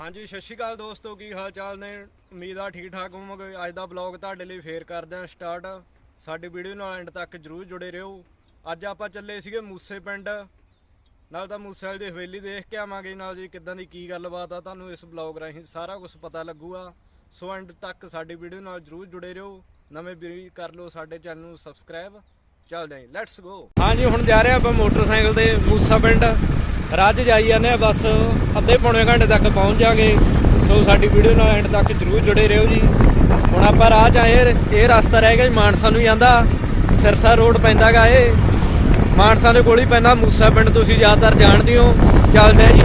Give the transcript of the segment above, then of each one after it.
ਹਾਂਜੀ, ਸਤਿ ਸ਼੍ਰੀ ਅਕਾਲ ਦੋਸਤੋ, ਕੀ ਹਾਲ ਚਾਲ ਨੇ? ਉਮੀਦ ਆ ਠੀਕ ਠਾਕ ਹੋਵੋਗੇ। ਅੱਜ ਦਾ ਬਲੌਗ ਤੁਹਾਡੇ ਲਈ ਫੇਰ ਕਰਦੇ ਹਾਂ ਸਟਾਰਟ ਸਾਡੀ ਵੀਡੀਓ ਨਾਲ ਐਂਡ ਤੱਕ ਜਰੂਰ ਜੁੜੇ ਰਹੋ। ਅੱਜ ਆਪਾਂ ਚੱਲੇ ਸੀਗੇ ਮੂਸੇ ਪਿੰਡ। ਨਾਲ ਤਾਂ ਮੂਸੇ ਵਾਲੀ ਦੀ ਹਵੇਲੀ ਦੇਖ ਕੇ ਆਵਾਂਗੇ। ਨਾਲ ਜੀ ਕਿੱਦਾਂ ਦੀ ਕੀ ਗੱਲਬਾਤ ਆ, ਤੁਹਾਨੂੰ ਇਸ ਬਲੌਗ ਰਾਹੀਂ ਸਾਰਾ ਕੁਝ ਪਤਾ ਲੱਗੂਗਾ। ਸੋ ਐਂਡ ਤੱਕ ਸਾਡੀ ਵੀਡੀਓ ਨਾਲ ਜਰੂਰ ਜੁੜੇ ਰਹੋ। ਨਵੇਂ ਵੀਰ ਕਰ ਲਓ ਸਾਡੇ ਚੈਨਲ ਨੂੰ ਸਬਸਕ੍ਰਾਈਬ ਚੱਲਦੇ ਆਂ ਲੈਟਸ ਗੋ ਹਾਂਜੀ, ਹੁਣ ਜਾ ਰਹੇ ਆਪਾਂ ਮੋਟਰਸਾਈਕਲ ਤੇ ਮੂਸਾ ਪਿੰਡ। ਰਾਜ ਜਾਈ ਜਾਂਦੇ ਆ, ਬਸ ਅੱਧੇ ਪੌਣੇ ਘੰਟੇ ਤੱਕ ਪਹੁੰਚ ਜਾਗੇ। ਸੋ ਸਾਡੀ ਵੀਡੀਓ ਨਾਲ ਐਂਡ ਤੱਕ ਜਰੂਰ ਜੁੜੇ ਰਹੋ ਜੀ। ਹੁਣ ਆਪਾਂ ਰਾਹ 'ਚ ਆਏ, ਇਹ ਰਸਤਾ ਰਹਿ ਗਿਆ ਜੀ, ਮਾਨਸਾ ਨੂੰ ਜਾਂਦਾ ਸਿਰਸਾ ਰੋਡ ਪੈਂਦਾਗਾ ਇਹ। ਮਾਨਸਾ ਦੇ ਕੋਲ ਹੀ ਪੈਂਦਾ ਮੂਸਾ ਪਿੰਡ, ਤੁਸੀਂ ਜ਼ਿਆਦਾਤਰ ਜਾਣਦੇ ਹੋ। ਚੱਲਦੇ ਆ ਜੀ।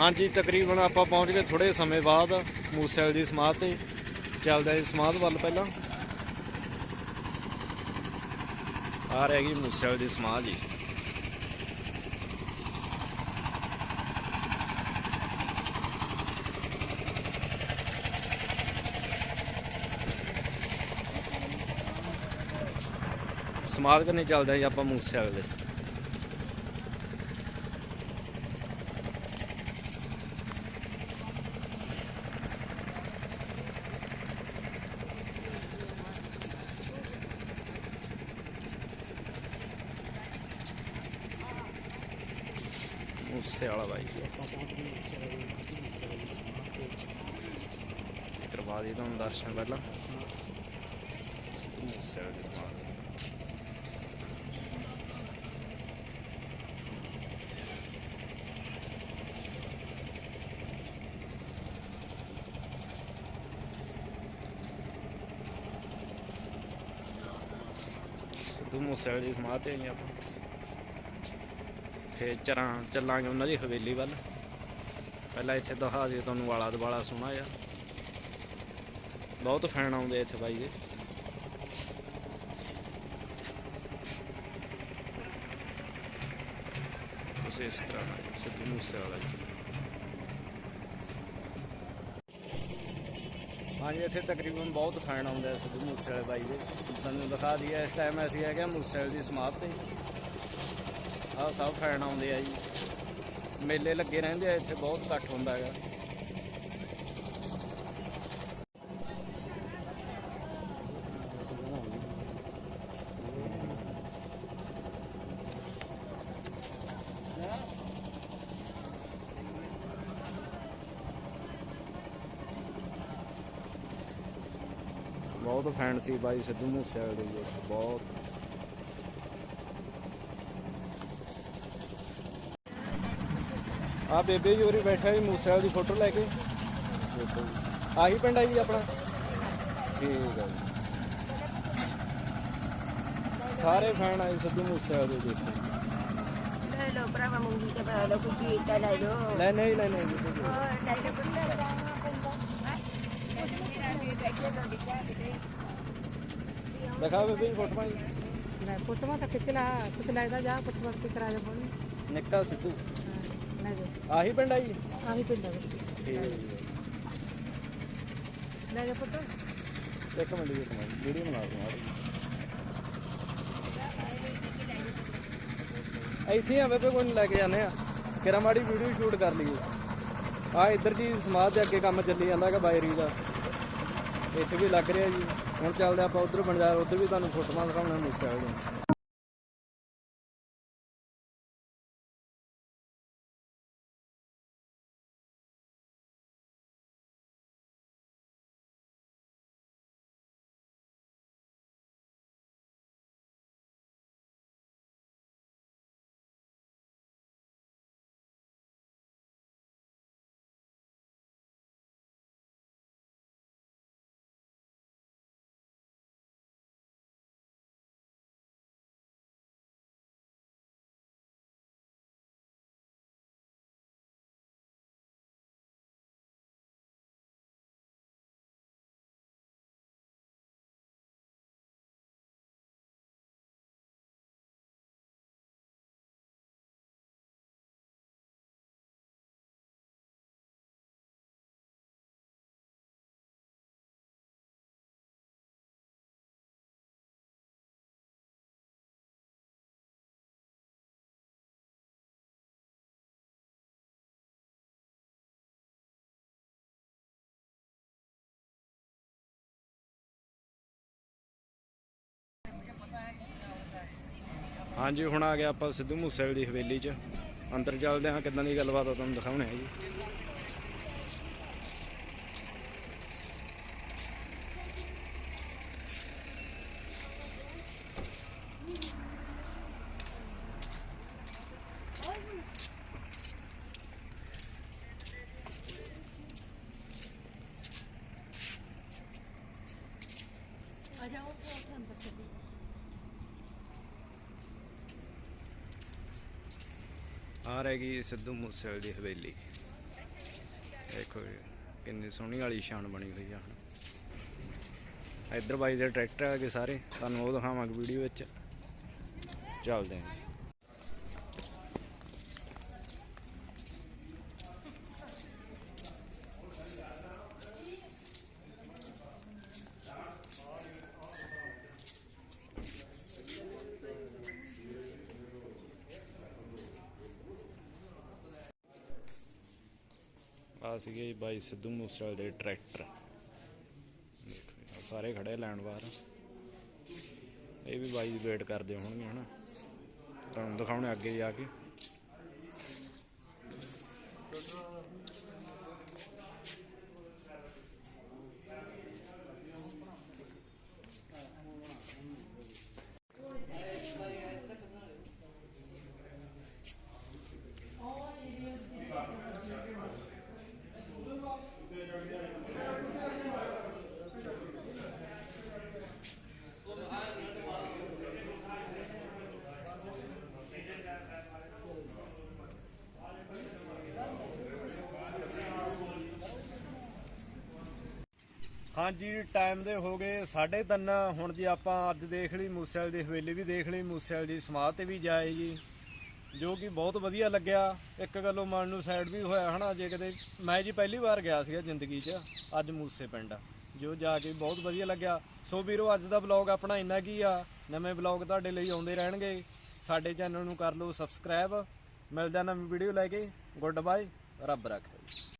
ਹਾਂਜੀ, ਤਕਰੀਬਨ ਆਪਾਂ ਪਹੁੰਚ ਗਏ ਥੋੜੇ ਸਮੇਂ ਬਾਅਦ ਮੂਸੇਵਾਲ ਦੀ ਸਮਾਧ ਤੇ। ਚੱਲਦੇ ਆ ਜੀ ਸਮਾਧ ਵੱਲ ਪਹਿਲਾਂ। ਆ ਰਹੀ ਗਈ ਮੂਸੇਵਾਲ ਦੀ ਸਮਾਧ ਜੀ। ਸਮਾਧ ਕਰਨੇ ਚੱਲਦੇ ਆ ਜੀ ਆਪਾਂ ਮੂਸੇਵਾਲ ਦੇ ਮੂਸੇ ਵਾਲਾ ਬਾਈ। ਕਰਵਾ ਦੇ ਤੁਹਾਨੂੰ ਦਰਸ਼ਨ ਪਹਿਲਾਂ। ਮੂਸੇ ਵਾਲੇ ਦੀ ਸਿੱਧੂ ਮੂਸੇ ਵਾਲੇ ਦੀ ਸਮਾਧ ਤੇ ਆਏ ਆਪਾਂ ਫੇਰ ਚਰਾਂ ਚੱਲਾਂਗੇ ਉਹਨਾਂ ਦੀ ਹਵੇਲੀ ਵੱਲ। ਪਹਿਲਾਂ ਇੱਥੇ ਦਿਖਾ ਦਿਓ ਤੁਹਾਨੂੰ ਵਾਲਾ ਦਵਾਲਾ ਸੋਹਣਾ ਆ ਬਹੁਤ ਫੈਨ ਆਉਂਦੇ ਇੱਥੇ ਬਾਈ ਦੇ। ਤੁਸੀਂ ਇਸ ਤਰ੍ਹਾਂ ਸਿੱਧੂ ਮੂਸੇਵਾਲਾ ਜੀ। ਹਾਂਜੀ, ਇੱਥੇ ਤਕਰੀਬਨ ਬਹੁਤ ਫੈਨ ਆਉਂਦੇ ਆ ਸਿੱਧੂ ਮੂਸੇ ਬਾਈ ਦੇ। ਤੁਹਾਨੂੰ ਦਿਖਾ ਦਈਏ, ਇਸ ਟਾਈਮ ਅਸੀਂ ਹੈਗੇ ਆ ਮੂਸੇ ਦੀ ਸਮਾਪਤੀ। ਤੇ ਆਹ ਸਭ ਫੈਨ ਆਉਂਦੇ ਆ ਜੀ। ਮੇਲੇ ਲੱਗੇ ਰਹਿੰਦੇ ਆ, ਇੱਥੇ ਬਹੁਤ ਇਕੱਠ ਹੁੰਦਾ ਹੈਗਾ। ਬਹੁਤ ਫੈਨ ਸੀ ਬਾਈ ਸਿੱਧੂ ਮੂਸੇਵਾਲੇ ਦੇ ਬਹੁਤ। ਆ ਬੇਬੇ ਜੀ ਉਰੀ ਬੈਠਾ ਜੀ ਮੂਸੇਵਾਲੇ ਦੀ ਫੋਟੋ ਲੈ ਕੇ। ਆਹੀ ਪਿੰਡ ਹੈ ਜੀ ਆਪਣਾ? ਠੀਕ ਹੈ ਸਾਰੇ ਫੈਨ ਆਏ ਸਿੱਧੂ ਮੂਸੇਵਾਲੇ ਦੇ ਦੇਖੋ ਲੈ ਲਓ ਭਰਾਵਾ ਮੂੰਗੀ ਤੇ ਲਓ ਕੁਝ ਇੱਟਾ ਲੈ ਲੈ ਨਹੀਂ ਲੈ ਨਹੀਂ ਬੇਬੇ ਜੀ। ਹੋਰ ਲੈ ਲਓ ਪੁੱਤ ਬੈਠੇ ਤਾਂ ਦਿਖਾ ਬੇਬੇ ਜੀ ਫੋਟੋ ਜੀ ਲੈ ਫੋਟੋਆਂ ਤਾਂ ਖਿੱਚ ਲਾ ਕੁਛ ਲੱਗਦਾ ਜਾ ਫੋਟੋ ਤੇ ਕਰਾ ਦੇ ਬੋਲ। ਨਿੱਕਾ ਸਿੱਧੂ। ਲੈ ਜਾ। ਆਹੀ ਪਿੰਡ ਜੀ? ਆਹੀ ਪਿੰਡ ਵਿੱਚ ਠੀਕ ਹੈ ਜੀ। ਲੈ ਜਾ ਫੋਟੋ। ਇੱਕ ਮਿੰਟ ਜੀ ਇੱਕ ਮਿੰਟ ਵੀਡੀਓ ਬਣਾ ਦੂੰ ਇੱਥੇ ਆ ਬੇਬੇ ਕੋਈ ਨੀ ਲੈ ਕੇ ਜਾਂਦੇ ਆ। ਕਿਰਾ ਮਾੜੀ ਵੀਡੀਓ ਸ਼ੂਟ ਕਰ ਲਈਏ। ਆ ਇੱਧਰ ਜੀ ਸਮਾਜ ਦੇ ਅੱਗੇ ਕੰਮ ਚੱਲੀ ਜਾਂਦਾ ਹੈਗਾ ਬਾਇਰੀ ਦਾ। ਇੱਥੇ ਵੀ ਲੱਗ ਰਿਹਾ ਜੀ। ਹੁਣ ਚੱਲਦੇ ਆਪਾਂ ਉਧਰ ਬੰਜਾਰ ਉਧਰ ਵੀ ਤੁਹਾਨੂੰ ਫੋਟੋਆਂ ਦਿਖਾਉਣਾ ਮੂਸੇ ਵਾਲੇ ਦੀਆਂ ਹਾਂਜੀ, ਹੁਣ ਆ ਗਿਆ ਆਪਾਂ ਸਿੱਧੂ ਮੂਸੇਵਾਲੇ ਦੀ ਹਵੇਲੀ 'ਚ। ਅੰਦਰ ਚੱਲਦੇ ਹਾਂ, ਕਿੱਦਾਂ ਦੀ ਗੱਲਬਾਤ ਆ, ਤੁਹਾਨੂੰ ਦਿਖਾਉਣੇ ਆ ਜੀ। ਆ ਰਹਿ ਗਈ ਸਿੱਧੂ ਮੂਸੇਵਾਲੇ ਦੀ ਹਵੇਲੀ। ਦੇਖੋ ਜੀ, ਕਿੰਨੀ ਸੋਹਣੀ ਵਾਲੀ ਸ਼ਾਨ ਬਣੀ ਹੋਈ ਆ ਹੁਣ। ਇੱਧਰ ਬਾਈ ਦੇ ਟਰੈਕਟਰ ਆ ਗਏ ਸਾਰੇ ਤੁਹਾਨੂੰ ਉਹ ਦਿਖਾਵਾਂਗੇ ਵੀਡੀਓ ਵਿੱਚ। ਚੱਲਦੇ ਹਾਂ। ਆ ਸੀਗੇ ਬਾਈ ਸਿੱਧੂ ਮੂਸੇਵਾਲੇ ਦੇ ਟਰੈਕਟਰ। ਸਾਰੇ ਖੜੇ ਲੈਣ ਬਾਹਰ ਇਹ ਵੀ ਬਾਈ ਵੇਟ ਕਰਦੇ ਹੋਣਗੇ, ਹਨਾ। ਤੁਹਾਨੂੰ ਦਿਖਾਉਣੇ ਅੱਗੇ ਜਾ ਕੇ। ਹਾਂਜੀ ਟਾਈਮ ਦੇ ਹੋ ਗਏ 3:30 ਹੁਣ ਜੀ ਆਪਾਂ ਅੱਜ ਦੇਖ ਲਈ ਮੂਸੇਵਾਲ ਦੀ ਹਵੇਲੀ ਵੀ ਦੇਖ ਲਈ, ਮੂਸੇਵਾਲ ਦੀ ਸਮਾਧ ਤੇ ਵੀ ਜਾਏ ਜੀ, ਜੋ ਕਿ ਬਹੁਤ ਵਧੀਆ ਲੱਗਿਆ। ਇੱਕ ਗੱਲੋਂ ਮਨ ਨੂੰ ਸਾਈਡ ਵੀ ਹੋਇਆ ਹਨਾ, ਜੇ ਕਦੇ ਮੈਂ ਜੀ ਪਹਿਲੀ ਵਾਰ ਗਿਆ ਸੀਗਾ ਜ਼ਿੰਦਗੀ 'ਚ, ਅੱਜ ਮੂਸੇ ਪਿੰਡ, ਜੋ ਜਾ ਕੇ ਬਹੁਤ ਵਧੀਆ ਲੱਗਿਆ। ਸੋ ਵੀਰੋ, ਅੱਜ ਦਾ ਵਲੌਗ ਆਪਣਾ ਇੰਨਾ ਕੀ ਆ। ਨਵੇਂ ਵਲੌਗ ਤੁਹਾਡੇ ਲਈ ਆਉਂਦੇ ਰਹਿਣਗੇ। ਸਾਡੇ ਚੈਨਲ ਨੂੰ ਕਰ ਲਓ ਸਬਸਕ੍ਰਾਈਬ ਮਿਲਦਾ ਨਵੀਂ ਵੀਡੀਓ ਲੈ ਕੇ। ਗੁੱਡ ਬਾਏ ਰੱਬ ਰੱਖੇ।